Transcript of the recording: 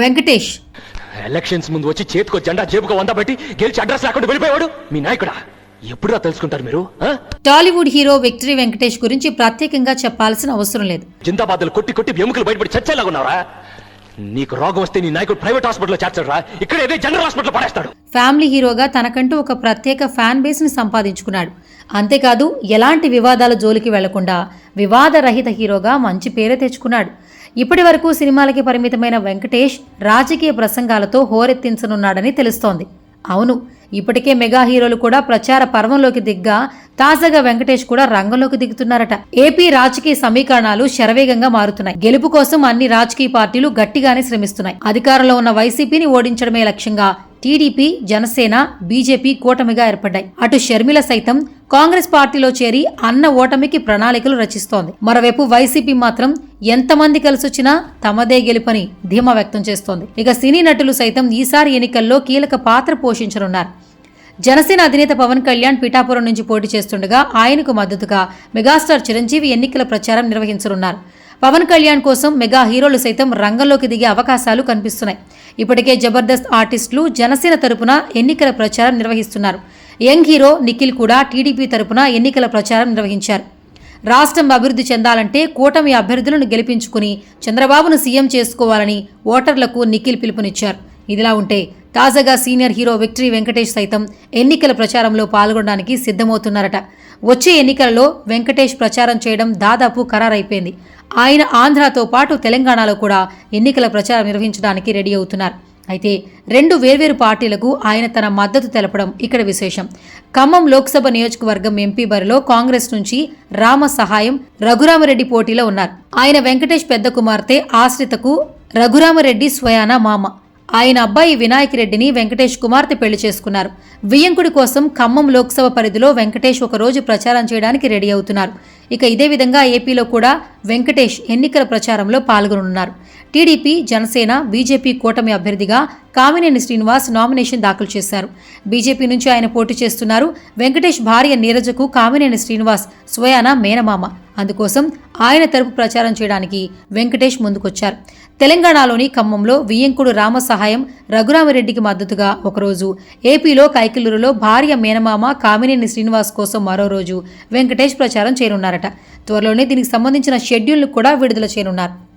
Venkatesh. Elections ముందు వచ్చి చేతికో జెండా జేబుకో వంద పెట్టి గెలిచి అడ్రస్ లేకుండా వెళ్ళిపోయాడు మీ నాయకుడా? ఎప్పుడురా తెలుసుకుంటారు మీరు? టాలీవుడ్ హీరో విక్టరీ వెంకటేష్ గురించి ప్రత్యేకంగా చెప్పాల్సిన అవసరం లేదు. జిందాబాద్లు కొట్టి కొట్టి ఎముకలు బయటపడి చచ్చేలాగా ఉన్నారా నీకు రోగం వస్తే నీ నాయకుడు ప్రైవేట్ హాస్పిటల్లో చేర్చడరా ఇక్కడ ఏదే జనరల్ హాస్పిటల్ పడేస్తాడు. ఫ్యామిలీ హీరోగా తనకంటూ ఒక ప్రత్యేక ఫ్యాన్ బేస్ని సంపాదించుకున్నాడు. అంతేకాదు ఎలాంటి వివాదాల జోలికి వెళ్ళకుండా వివాదరహిత హీరోగా మంచి పేరే తెచ్చుకున్నాడు. ఇప్పటి వరకు సినిమాలకి పరిమితమైన వెంకటేష్ రాజకీయ ప్రసంగాలతో హోరెత్తించనున్నాడని తెలుస్తోంది. అవును ఇప్పటికే మెగా హీరోలు కూడా ప్రచార పర్వంలోకి దిగ్గా తాజాగా వెంకటేష్ కూడా రంగంలోకి దిగుతున్నారట. ఏపీ రాజకీయ సమీకరణాలు శరవేగంగా మారుతున్నాయి. గెలుపు కోసం అన్ని రాజకీయ పార్టీలు గట్టిగానే శ్రమిస్తున్నాయి. అధికారంలో ఉన్న వైసీపీని ఓడించడమే లక్ష్యంగా టీడీపీ జనసేన బీజేపీ కూటమిగా ఏర్పడ్డాయి. అటు షర్మిల సైతం కాంగ్రెస్ పార్టీలో చేరి అన్న ఓటమికి ప్రణాళికలు రచిస్తోంది. మరోవైపు వైసీపీ మాత్రం ఎంతమంది కలిసొచ్చినా తమదే గెలుపని ధీమా వ్యక్తం చేస్తోంది. ఇక సినీ నటులు సైతం ఈసారి ఎన్నికల్లో కీలక పాత్ర పోషించనున్నారు. జనసేన అధినేత పవన్ కళ్యాణ్ పిఠాపురం నుంచి పోటీ చేస్తుండగా ఆయనకు మద్దతుగా మెగాస్టార్ చిరంజీవి ఎన్నికల ప్రచారం నిర్వహించనున్నారు. పవన్ కళ్యాణ్ కోసం మెగా హీరోలు సైతం రంగంలోకి దిగే అవకాశాలు కనిపిస్తున్నాయి. ఇప్పటికే జబర్దస్త్ ఆర్టిస్టులు జనసేన తరపున ఎన్నికల ప్రచారం నిర్వహిస్తున్నారు. యంగ్ హీరో నిఖిల్ కూడా టీడీపీ తరపున ఎన్నికల ప్రచారం నిర్వహించారు. రాష్ట్రం అభివృద్ధి చెందాలంటే కూటమి అభ్యర్థులను గెలిపించుకుని చంద్రబాబును సీఎం చేసుకోవాలని ఓటర్లకు నిఖిల్ పిలుపునిచ్చారు. ఇదిలా ఉంటే తాజాగా సీనియర్ హీరో విక్టరీ వెంకటేష్ సైతం ఎన్నికల ప్రచారంలో పాల్గొనడానికి సిద్ధమవుతున్నారట. వచ్చే ఎన్నికలలో వెంకటేష్ ప్రచారం చేయడం దాదాపు ఖరారైపోయింది. ఆయన ఆంధ్రతో పాటు తెలంగాణలో కూడా ఎన్నికల ప్రచారం నిర్వహించడానికి రెడీ అవుతున్నారు. అయితే రెండు వేర్వేరు పార్టీలకు ఆయన తన మద్దతు తెలపడం ఇక్కడ విశేషం. ఖమ్మం లోక్సభ నియోజకవర్గం ఎంపీ బరిలో కాంగ్రెస్ నుంచి రామ సహాయం రఘురామరెడ్డి పోటీలో ఉన్నారు. ఆయన వెంకటేష్ పెద్ద కుమార్తె ఆశ్రితకు రఘురామరెడ్డి స్వయాన మామ. ఆయన అబ్బాయి వినాయక్ రెడ్డిని వెంకటేష్ కుమార్తె పెళ్ళి చేసుకున్నారు. వియ్యంకుడి కోసం ఖమ్మం లోక్సభ పరిధిలో వెంకటేష్ ఒక రోజు ప్రచారం చేయడానికి రెడీ అవుతున్నారు. ఇక ఇదే విధంగా ఏపీలో కూడా వెంకటేష్ ఎన్నికల ప్రచారంలో పాల్గొనున్నారు టీడీపీ జనసేన బీజేపీ కూటమి అభ్యర్థిగా కామినేని శ్రీనివాస్ నామినేషన్ దాఖలు చేశారు. బీజేపీ నుంచి ఆయన పోటీ చేస్తున్నారు. వెంకటేష్ భార్య నీరజకు కామినేని శ్రీనివాస్ స్వయాన మేనమామ. అందుకోసం ఆయన తరపు ప్రచారం చేయడానికి వెంకటేష్ ముందుకొచ్చారు. తెలంగాణలోని ఖమ్మంలో వియ్యంకుడు రామ సహాయం రఘురామరెడ్డికి మద్దతుగా ఒకరోజు ఏపీలో కైకిలూరులో భార్య మేనమామ కామినేని శ్రీనివాస్ కోసం మరో రోజు వెంకటేష్ ప్రచారం చేయనున్నారట. త్వరలోనే దీనికి సంబంధించిన షెడ్యూల్ను కూడా విడుదల చేయనున్నారు.